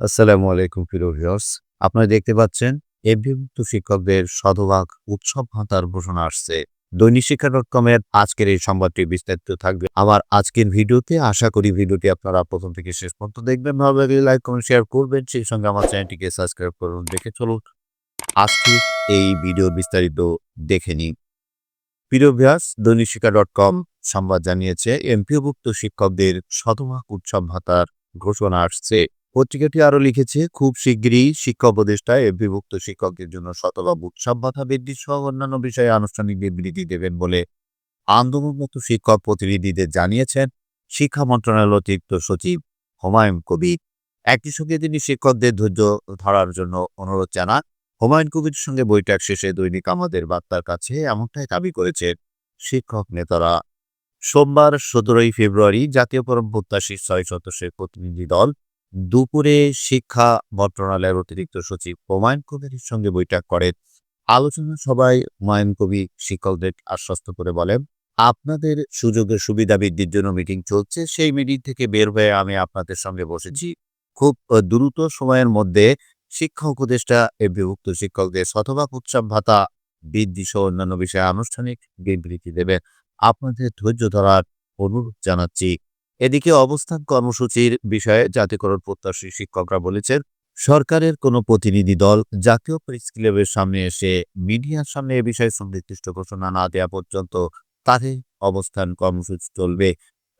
আসসালামু আলাইকুম, প্রিয় ভিউয়ার্স। আপনারা দেখতে পাচ্ছেন এমপিভুক্ত শিক্ষকদের শতভাগ উৎসব ভাতার ঘোষণা আসছে। দৈনিক শিক্ষা ডট কমের আজকের এই সংবাদটি বিস্তারিত থাকবে। আমার আজকের ভিডিওতে আশা করি ভিডিওটি আপনারা প্রথম থেকে শেষ পর্যন্ত দেখবেন। ভালো লাগলে লাইক, কমেন্ট, শেয়ার করবেন। সেই সঙ্গে আমার চ্যানেলটিকে সাবস্ক্রাইব করুন। দেখে চলুন, আজকে এই ভিডিও বিস্তারিত দেখে নিন প্রিয় ভিউয়ার্স, দৈনিক শিক্ষা ডট কম সংবাদ জানিয়েছে এমপিওভুক্ত শিক্ষকদের শতভাগ উৎসব ভাতার ঘোষণা আসছে। পত্রিকাটি আরও লিখেছে, খুব শিগগিরই শিক্ষা উপদেষ্টায় বিভক্ত শিক্ষকদের জন্য শতভাগ উৎসব ভাতা বৃদ্ধি সহ অন্যান্য বিষয়ে আনুষ্ঠানিক বিবৃতি দেবেন বলে আন্দোলনরত শিক্ষক প্রতিনিধিদের জানিয়েছেন। শিক্ষা মন্ত্রণালয়ের অতিরিক্ত সচিব হুমায়ুন কবির একই সঙ্গে তিনি শিক্ষকদের ধৈর্য ধরার জন্য অনুরোধ জানান। হুমায়ুন কবির সঙ্গে বৈঠক শেষে দৈনিক আমাদের বার্তার কাছে এমনটাই দাবি করেছেন শিক্ষক নেতারা। সোমবার সতেরোই ফেব্রুয়ারি জাতীয় পরম প্রত্যাশী ছয় সদস্যের প্রতিনিধি দল দুপুরে শিক্ষা মন্ত্রণালয়ের অতিরিক্ত সচিব হুমায়ুন কবিরের সঙ্গে বৈঠক করেন। আলোচনা সভায় হুমায়ুন কবি শিক্ষকদের আশ্বস্ত করে বলেন, আপনাদের সুযোগের সুবিধা বৃদ্ধির জন্য মিটিং চলছে, সেই মিটিং থেকে বের হয়ে আমি আপনাদের সঙ্গে বসেছি। খুব দ্রুত সময়ের মধ্যে শিক্ষা উপদেষ্টা বিভক্ত শিক্ষকদের শতভাগ উৎসব ভাতা বৃদ্ধি সহ অন্যান্য বিষয়ে আনুষ্ঠানিক বিবৃতি দেবে আপনাদের ধৈর্য ধরার অনুরোধ জানাচ্ছি। এদিকে অবস্থান কর্মসূচির বিষয়ে জাতীয়করণ প্রত্যাশী শিক্ষকরা বলেছেন, সরকারের কোনো প্রতিনিধি দল জাতীয় প্রেস ক্লাবের সামনে এসে মিডিয়ার সামনে এ বিষয়ে সুনির্দিষ্ট ঘোষণা না দেওয়া পর্যন্ত তাদের অবস্থান কর্মসূচি চলবে।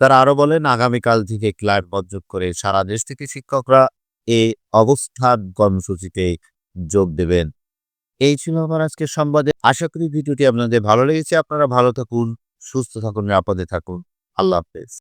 তারা আরও বলেন, আগামীকাল থেকে ক্লাব বর্জন করে সারা দেশ থেকে শিক্ষকরা এ অবস্থান কর্মসূচিতে যোগ দেবেন। এই ছিল আমার আজকের সংবাদে। আশা করি ভিডিওটি আপনাদের ভালো লেগেছে। আপনারা ভালো থাকুন, সুস্থ থাকুন, নিরাপদে থাকুন। আল্লাহ হাফেজ।